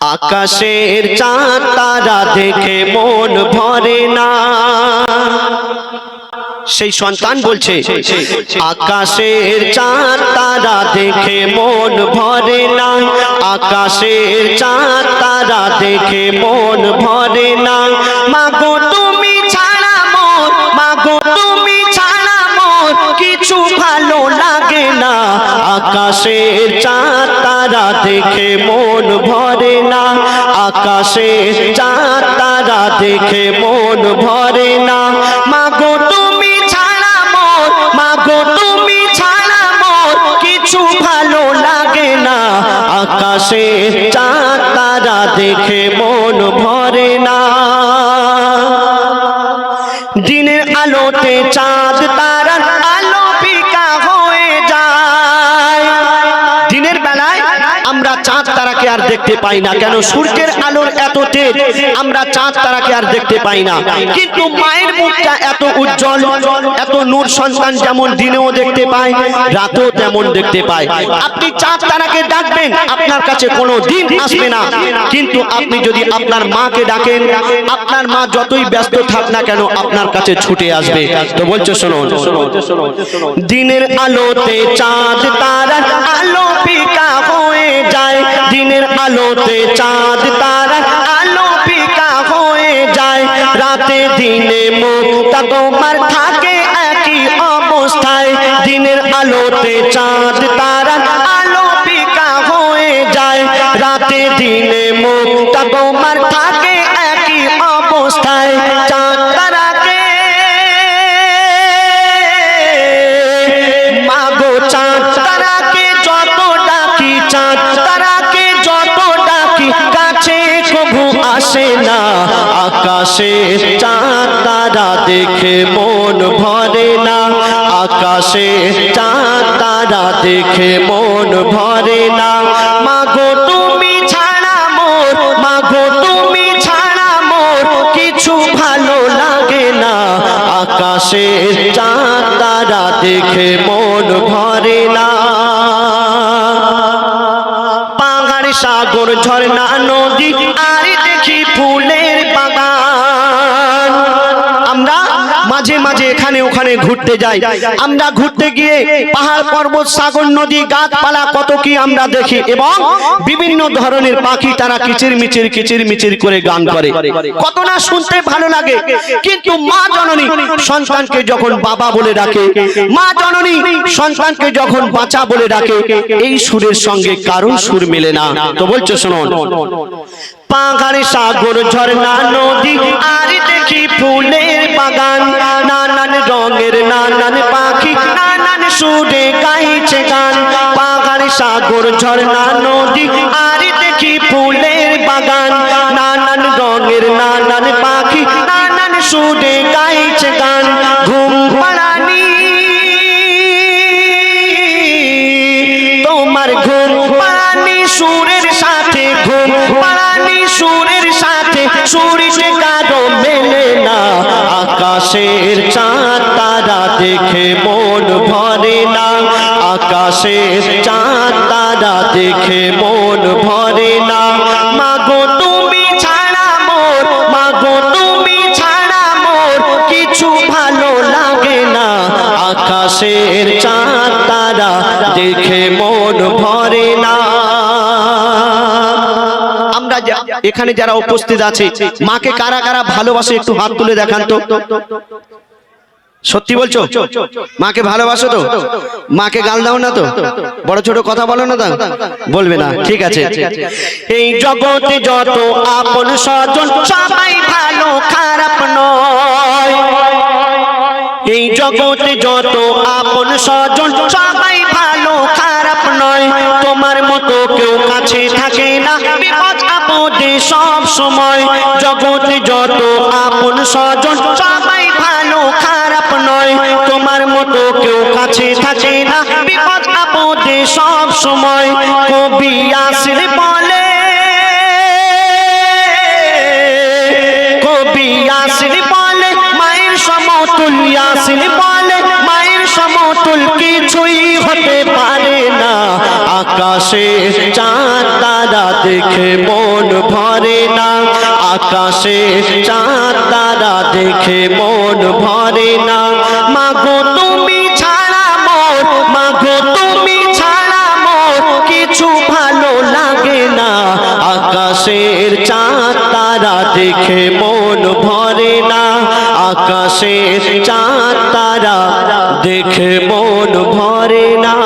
আকাশের চাঁদ, তারা দেখে মন ভরে না। সেই সন্তান বলছে, আকাশের চাঁদ, তারা দেখে মন ভরে না। আকাশের চাঁদ, তারা দেখে মন ভরে না। মাগো, তুমি ছাড়া মোর মাগো, তুমি ছাড়া মোর কিছু ভালো লাগে না। আকাশের চাঁদ তারা দেখে মন ভরে না আকাশের চাঁদ, তারা দেখে মন ভরে না। মাগো তুমি ছাড়া মোর, মাগো তুমি ছাড়া মোর, কিছু ভালো লাগে না। আকাশের চাঁদ, তারা দেখে মন ভরে না। দিনের আলোতে চাঁদ, তারার তারাকে আর দেখতে পাই না কেন? সূর্যের আলোর এত তেজ, আমরা চাঁদ তারাকে আর দেখতে পাই না। কিন্তু মায়ের মুখটা এত উজ্জ্বল, এত নূর সন্তান যেমন দিনেও দেখতে পায়, রাতেও তেমন দেখতে পায়। আপনি চাঁদ তারাকে ডাকবেন, আপনার কাছে কোনো দিন আসবে না। কিন্তু আপনি যদি আপনার মাকে ডাকেন, আপনার মা যতই ব্যস্ত থাক না কেন, আপনার কাছে ছুটে আসবে। তো বলছো শোনো দিনের আলোতে চাঁদ, তারার আলো যায় দিনের আলোতে চাঁদ, তারা আলো পিকা হয়ে যায়। রাতে দিনে মুক্তা তোমার থাকে একই অবস্থায়। দিনের আলোতে চাঁদ, তারা আলো পিকা হয়ে যায়। রাতে দিনে আসে না, আকাশে চাঁদ তারা দেখে মন ভরে না। আকাশে চাঁদ তারা দেখে মন ভরে না। মাগো, তুমি ছাড়া মোর, মাগো, তুমি ছাড়া মোর কিছু ভালো লাগে না। আকাশে চাঁদ তারা দেখে মন ভরে না। পাহাড়, সাগর, ঝর্ণা আর দেখি ফুলের বাগান? মাঝে এখানে ওখানে ঘুরতে যাই। আমরা ঘুরতে গিয়ে পাহাড়, পর্বত, সাগর, নদী, গাছপালা কত কি আমরা দেখি এবং বিভিন্ন ধরনের পাখি তারা কিচির মিচির কিচির মিচির করে গান করে। কত না শুনতে ভালো লাগে, কিন্তু মা জননী সন্তানকে যখন বাবা বলে ডাকে, মা জননী সন্তানকে যখন বাঁচা বলে ডাকে, এই সুরের সঙ্গে কারও সুর মেলে না? তো বলছো শোনো পাহাড়, সাগর, ঝর্ণা, নদী, আর দেখি ফুলের বাগান। নানান পাখি, নানান সুরে গাইছে গান। পাহাড় সাগর, ঝর্ণা, নদী, আর দেখি ফুলের বাগান। নানান রঙের নানান পাখি, নানান সুরে গাইছে গান। ঘুম পাড়ানি, তোমার ঘুম পাড়ানি সুরের সাথে, ঘুম পাড়ানি সুরের সাথে। সুরিতে কারও মেলে না, আকাশের চাঁদ। তারা দেখে মন ভরে না আকাশের চাঁদ, তারা দেখে মন ভরে না। মাগো, তুমি ছাড়া মোর, মাগো, তুমি ছাড়া মোর, কিছু ভালো লাগে না। আকাশের চাঁদ, তারা দেখে মন ভরে না। আমরা এখানে যারা উপস্থিত আছে, মাকে কারা কারা ভালোবাসে একটু হাত তুলে দেখান তো। সত্যি বলছো? মাকে ভালোবাসো তো? মাকে গাল দাও না তো? বড় ছোট কথা বলো না তো? বলবে না, ঠিক আছে। এই জগতে যত আপন স্বজন, সবাই ভালো, খারাপ নয়। এই জগতে যত আপন স্বজন, সবাই ভালো, খারাপ নয়। তোমার মতো কেউ কাছে থাকে না, বিপদ আপদে সব সময়। জগতে যত আপন স্বজন, সবাই ভালো, খারাপ তো কেউ কাছে থাকে না। বিপদ আপদে সব সময় কবি আসির বলে। কবি আসির বলে, মায়ের সমতুল আসির বলে। মায়ের সমতুল কিছুই হতে পারে না। আকাশে চাঁদ, তারা দেখে মন ভরে না। আকাশে চাঁদ, তারা দেখে মন ভরে না। মা মাগো দেখে মন ভরে না আকাশে চাঁদ তারা দেখে মন ভরে না।